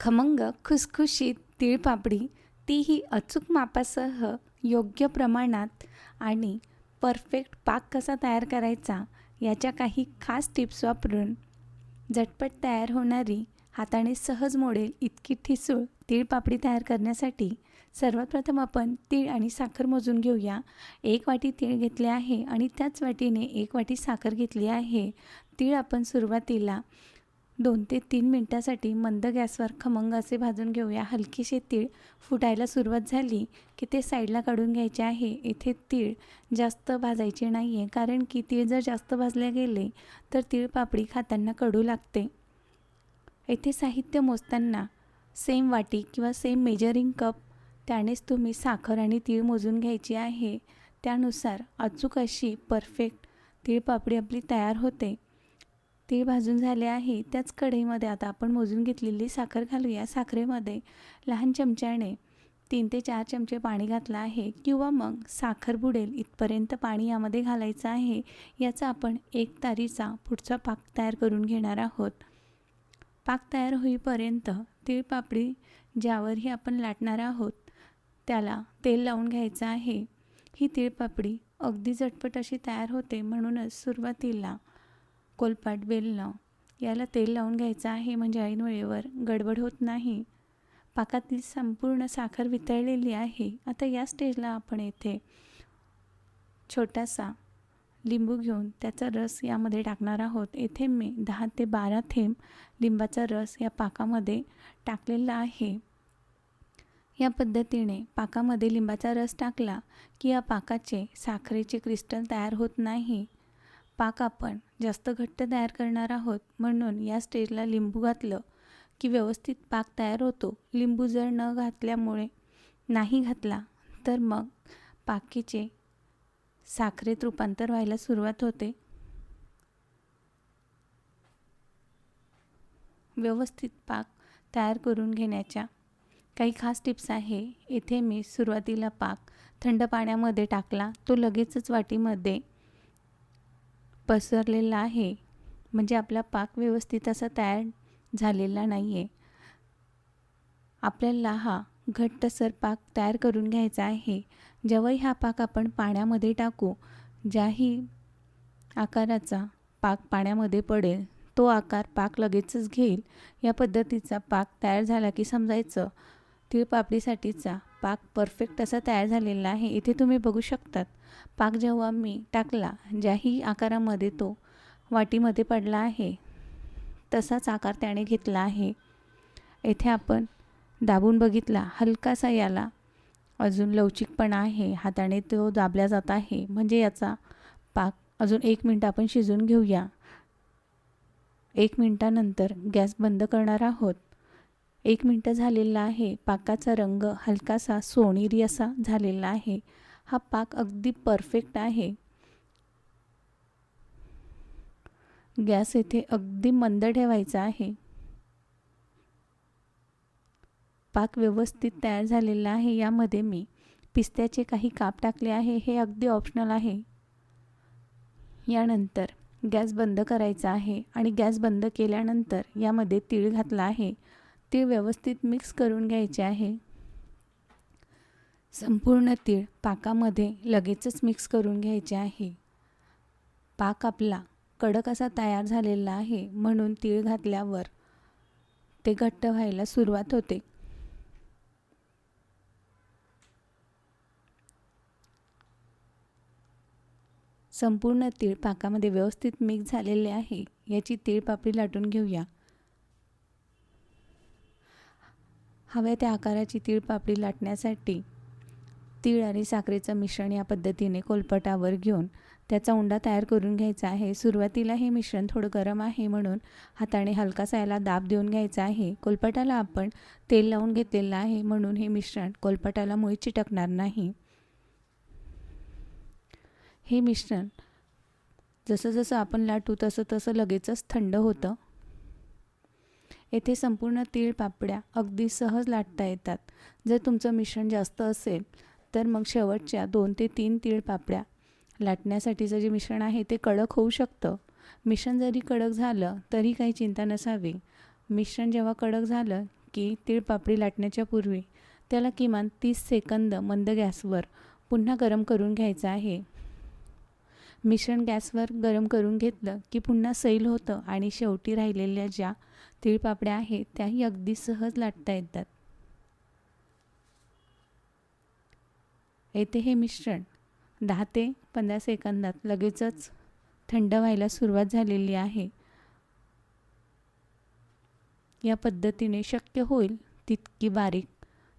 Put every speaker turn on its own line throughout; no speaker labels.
खमंग खुसखुशीत तिळपापडी तीही अचूक मापासह योग्य प्रमाणात आणि परफेक्ट पाक कसा तयार करायचा याच्या काही खास टिप्स वापरून झटपट तयार होणारी हाताने सहज मोडेल इतकी ठिसूळ तिळपापडी तयार करण्यासाठी सर्वात प्रथम आपण तीळ आणि साखर मोजून घेऊया. एक वाटी तीळ घेतले आहे आणि त्याच वाटीने एक वाटी साखर घेतली आहे. तीळ आपण सुरुवातीला दोन ते तीन मिनटासाठी मंद गॅसवर खमंग असे भाजून घेऊया. हलकीशी तीळ फुटायला सुरुवात झाली की ते साईडला काढून घ्यायचे आहे. इथे तीळ जास्त भाजायचे नाही आहे कारण की तीळ जर जास्त भाजले गेले तर तीळ पापडी खाताना कडू लागते. येथे साहित्य मोजताना सेम वाटी किंवा सेम मेजरिंग कप त्यानेच तुम्ही साखर आणि तीळ मोजून घ्यायची आहे. त्यानुसार अचूक अशी परफेक्ट तीळपापडी आपली तयार होते. तीळ भाजून झाले आहे. त्याच कढईमध्ये आता आपण मोजून घेतलेली साखर घालूया. साखरेमध्ये लहान चमच्याने तीन ते चार चमचे पाणी घातलं आहे किंवा मग साखर बुडेल इथपर्यंत पाणी यामध्ये घालायचं आहे. याचा आपण एक तारीचा पुढचा पाक तयार करून घेणार आहोत. पाक तयार होईपर्यंत तीळपापडी ज्यावरही आपण लाटणार आहोत त्याला तेल लावून घ्यायचं आहे. ही तीळपापडी अगदी झटपट अशी तयार होते म्हणूनच सुरुवातीला कोलपाट बेलणं याला तेल लावून घ्यायचं आहे म्हणजे ऐन वेळेवर. गडबड होत नाही. पाकातील संपूर्ण साखर वितळलेली आहे. आता या स्टेजला आपण येथे छोटासा लिंबू घेऊन त्याचा रस यामध्ये टाकणार आहोत. येथे मी दहा ते बारा थेंब लिंबाचा रस या पाकामध्ये टाकलेला आहे. या पद्धतीने पाकामध्ये लिंबाचा रस टाकला की या पाकाचे साखरेचे क्रिस्टल तयार होत नाही. पाक आपण जास्त घट्ट तयार करणार आहोत म्हणून या स्टेजला लिंबू घातलं की व्यवस्थित पाक तयार होतो. लिंबू जर न घातल्यामुळे नाही घातला तर मग पाकीचे साखरेत रूपांतर व्हायला सुरुवात होते. व्यवस्थित पाक तयार करून घेण्याच्या काही खास टिप्स आहे. येथे मी सुरुवातीला पाक थंड पाण्यामध्ये टाकला तो लगेचच वाटीमध्ये पसरलेला आहे. म्हणजे आपला पाक व्यवस्थित असा तयार झालेला नाही आहे आपल्याला हा घट्टसर पाक तयार करून घ्यायचा आहे. जेव्हाही हा पाक आपण पाण्यामध्ये टाकू ज्याही आकाराचा पाक पाण्यामध्ये पडेल तो आकार पाक लगेचच घेईल. या पद्धतीचा पाक तयार झाला की समजायचं. तिळपापडीसाठीचा पाक परफेक्ट असा तयार झालेला आहे इथे तुम्ही बघू शकतात. पाक जेव्हा मी टाकला ज्याही आकारामध्ये तो वाटीमध्ये पडला आहे तसाच आकार त्याने घेतला आहे. येथे आपण दाबून बघितला हलकासा याला अजून लवचिकपणा आहे हाताने तो दाबला जात आहे. म्हणजे याचा पाक अजून एक मिनटं आपण शिजून घेऊया. एक मिनटानंतर गॅस बंद करणार आहोत. एक मिनटं झालेला आहे. पाकाचा रंग हलकासा सोनेरी असा झालेला आहे. हा पाक अगदी परफेक्ट आहे. गॅस येथे अगदी मंद ठेवायचा आहे. पाक व्यवस्थित तयार झालेला आहे. यामध्ये मी पिस्त्याचे काही काप टाकले आहे. हे अगदी ऑप्शनल आहे. यानंतर गॅस बंद करायचा आहे आणि गॅस बंद केल्यानंतर यामध्ये तीळ घातला आहे. ते व्यवस्थित मिक्स करून घ्यायचे आहे. संपूर्ण तीळ पाकामध्ये लगेचच मिक्स करून घ्यायचे आहे. पाक आपला कडक असा तयार झालेला आहे म्हणून तीळ घातल्यावर ते घट्ट व्हायला सुरुवात होते. संपूर्ण तीळ पाकामध्ये व्यवस्थित मिक्स झालेले आहे. याची तीळ पापडी लाटून घेऊया. हव्या त्या आकाराची तीळ पापडी लाटण्यासाठी तीळ आणि साखरेचं मिश्रण या पद्धतीने कोलपटावर घेऊन त्याचा उंडा तयार करून घ्यायचा आहे. सुरुवातीला हे मिश्रण थोडं गरम आहे म्हणून हाताने हलकासा याला दाब देऊन घ्यायचा आहे. कोलपटाला आपण तेल लावून घेतलेलं आहे म्हणून हे मिश्रण कोलपटाला मुळी चिटकणार नाही. हे मिश्रण जसं जसं आपण लाटू तसं तसं लगेचच थंड होतं. येथे संपूर्ण तीळ पापड्या अगदी सहज लाटता येतात. जर तुमचं मिश्रण जास्त असेल तर मग शेवटच्या दोन ते तीन तीळ पापड्या लाटण्यासाठीचं जे मिश्रण आहे ते कडक होऊ शकतं. मिश्रण जरी कडक झालं तरी काही चिंता नसावी. मिश्रण जेव्हा कडक झालं की तिळपापडी लाटण्याच्या पूर्वी त्याला किमान तीस सेकंद मंद गॅसवर पुन्हा गरम करून घ्यायचं आहे. मिश्रण गॅसवर गरम करून घेतलं की पुन्हा सैल होतं आणि शेवटी राहिलेल्या ज्या तिळपापड्या आहेत त्याही अगदी सहज लाटता येतात. येथे हे मिश्रण दहा ते पंधरा सेकंदात लगेचच थंड व्हायला सुरुवात झालेली आहे. या पद्धतीने शक्य होईल तितकी बारीक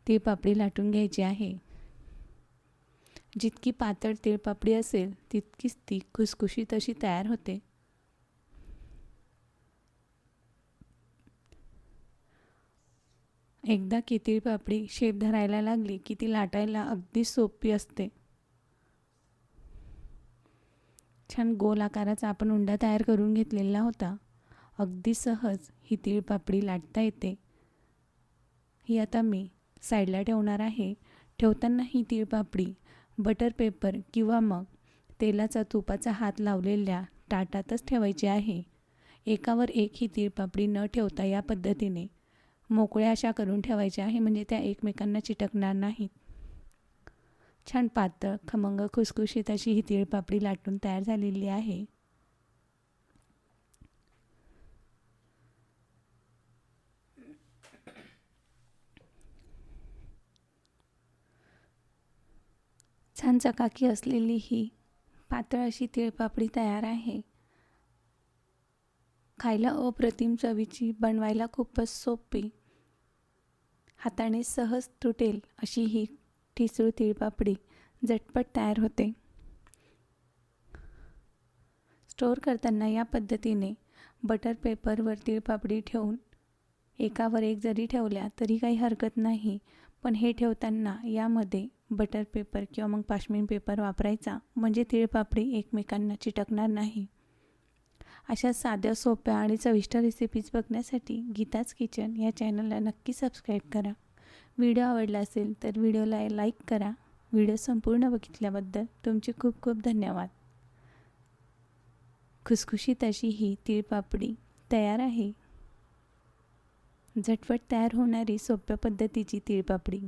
तिळपापडी लाटून घ्यायची आहे. जितकी पातळ तिळपापडी असेल तितकीच ती खुसखुशीत अशी तयार होते. एकदा की तिळपापडी शेप धरायला लागली की ती लाटायला अगदी सोपी असते. छान गोल आकाराचा आपण उंडा तयार करून घेतलेला होता. अगदी सहज ही तिळपापडी लाटता येते. ही आता मी साईडला ठेवणार आहे. ठेवताना ही तिळपापडी बटर पेपर किंवा मग तेलाचा तुपाचा हात लावलेल्या ताटातच ठेवायची आहे. एकावर एक ही तिळपापडी न ठेवता या पद्धतीने मोकळ्या अशा करून ठेवायच्या आहे म्हणजे त्या एकमेकांना चिटकणार नाहीत. छान पातळ खमंग खुसखुशीत अशी ही तिळपापडी लाटून तयार झालेली आहे. छान चकाकी असलेली ही पातळ अशी तिळपापडी तयार आहे. खायला अप्रतिम चवीची बनवायला खूपच सोपी. हाताने सहज तुटेल अशी ही ठिसूळ तिळपापडी झटपट तयार होते. स्टोअर करताना या पद्धतीने बटर पेपरवर तिळपापडी ठेवून एकावर एक जरी ठेवल्या तरी काही हरकत नाही पण हे ठेवताना यामध्ये बटर पेपर किंवा मग पाश्मीन पेपर वापरायचा. म्हणजे तिळपापडी एकमेकांना चिटकणार नाही. अशा साध्या सोप्या आणि चविष्ट रेसिपीज बघण्यासाठी गीताज किचन या चॅनलला नक्की सबस्क्राईब करा. व्हिडिओ आवडला असेल तर व्हिडिओला लाईक करा. व्हिडिओ संपूर्ण बघितल्याबद्दल तुमचे खूप खूप धन्यवाद. खुसखुशीत अशी ही तिळपापडी तयार आहे. झटपट तयार होणारी सोप्या पद्धतीची तिळपापडी.